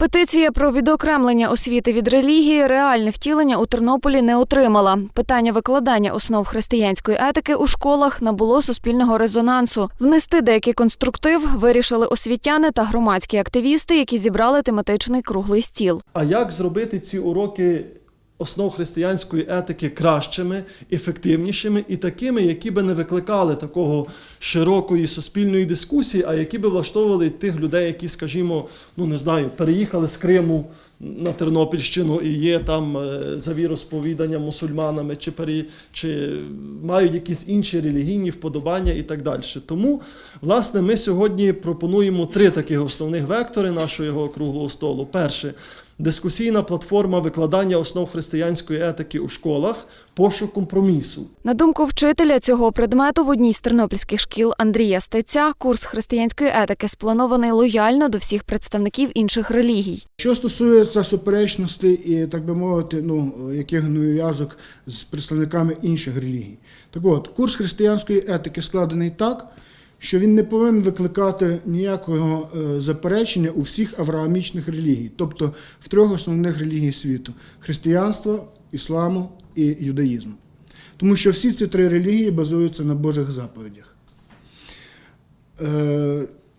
Петиція про відокремлення освіти від релігії реальне втілення у Тернополі не отримала. Питання викладання основ християнської етики у школах набуло суспільного резонансу. Внести деякий конструктив вирішили освітяни та громадські активісти, які зібрали тематичний круглий стіл. А як зробити ці уроки основ християнської етики кращими, ефективнішими і такими, які би не викликали такого широкої суспільної дискусії, а які би влаштовували тих людей, які, скажімо, ну не знаю, переїхали з Криму на Тернопільщину і є там е, за віросповіданням мусульманами, чи, пере... чи мають якісь інші релігійні вподобання і так далі. Тому, власне, ми сьогодні пропонуємо три таких основних вектори нашого круглого столу. Перше дискусійна платформа викладання основ християнської етики у школах, пошук компромісу. На думку вчителя цього предмету в одній з тернопільських шкіл Андрія Стеця, курс християнської етики спланований лояльно до всіх представників інших релігій. Що стосується суперечностей і, так би мовити, ну, яких нав'язок з представниками інших релігій. Так от, курс християнської етики складений так, що він не повинен викликати ніякого е, заперечення у всіх авраамічних релігій, тобто в трьох основних релігій світу християнства, ісламу і юдаїзму. Тому що всі ці три релігії базуються на Божих заповідях.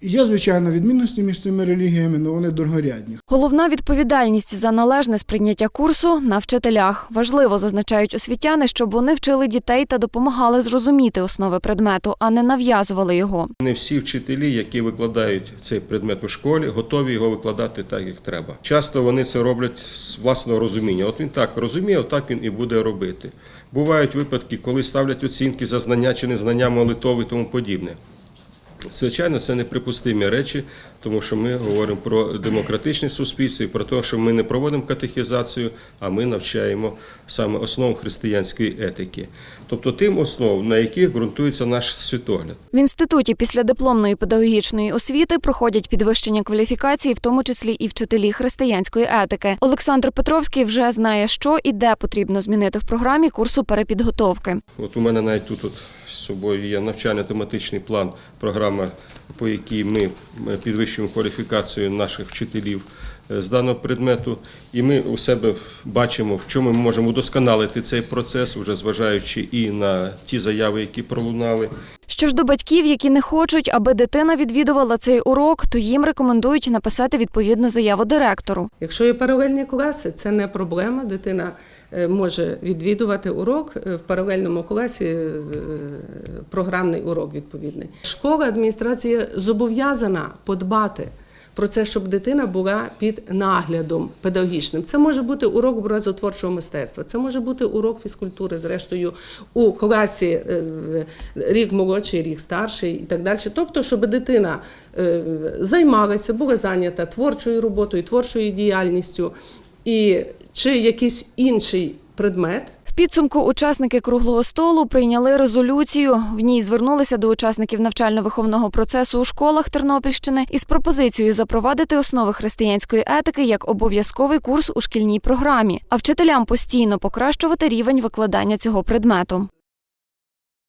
Є, звичайно, відмінності між цими релігіями, але вони дорогорядні. Головна відповідальність за належне сприйняття курсу на вчителях. Важливо зазначають освітяни, щоб вони вчили дітей та допомагали зрозуміти основи предмету, а не нав'язували його. Не всі вчителі, які викладають цей предмет у школі, готові його викладати так, як треба. Часто вони це роблять з власного розуміння. От він так розуміє, отак він і буде робити. Бувають випадки, коли ставлять оцінки за знання чи незнання молитов і тому подібне. Звичайно, це неприпустимі речі, тому що ми говоримо про демократичне суспільство і про те, що ми не проводимо катехізацію, а ми навчаємо саме основам християнської етики, тобто тим основам, на яких ґрунтується наш світогляд. В інституті після дипломної педагогічної освіти проходять підвищення кваліфікації, в тому числі і вчителі християнської етики. Олександр Петровський вже знає, що і де потрібно змінити в програмі курсу перепідготовки. От у мене навіть тут от з собою є навчально-тематичний план, програма, по якій ми підвищуємо кваліфікацію наших вчителів е, з даного предмету. І ми у себе бачимо, в чому ми можемо удосконалити цей процес, вже зважаючи і на ті заяви, які пролунали. Що ж до батьків, які не хочуть, аби дитина відвідувала цей урок, то їм рекомендують написати відповідну заяву директору. Якщо є паралельні класи, це не проблема. Дитина може відвідувати урок е, в паралельному класі, е, програмний урок відповідний. Школа, адміністрація зобов'язана подбати. Про це, щоб дитина була під наглядом педагогічним. Це може бути урок образотворчого мистецтва, це може бути урок фізкультури, зрештою, у класі е, рік молодший, рік старший і так далі. Тобто, щоб дитина е, займалася, була зайнята творчою роботою, творчою діяльністю і чи якийсь інший предмет. В підсумку учасники круглого столу прийняли резолюцію. В ній звернулися до учасників навчально-виховного процесу у школах Тернопільщини із пропозицією запровадити основи християнської етики як обов'язковий курс у шкільній програмі, а вчителям постійно покращувати рівень викладання цього предмету.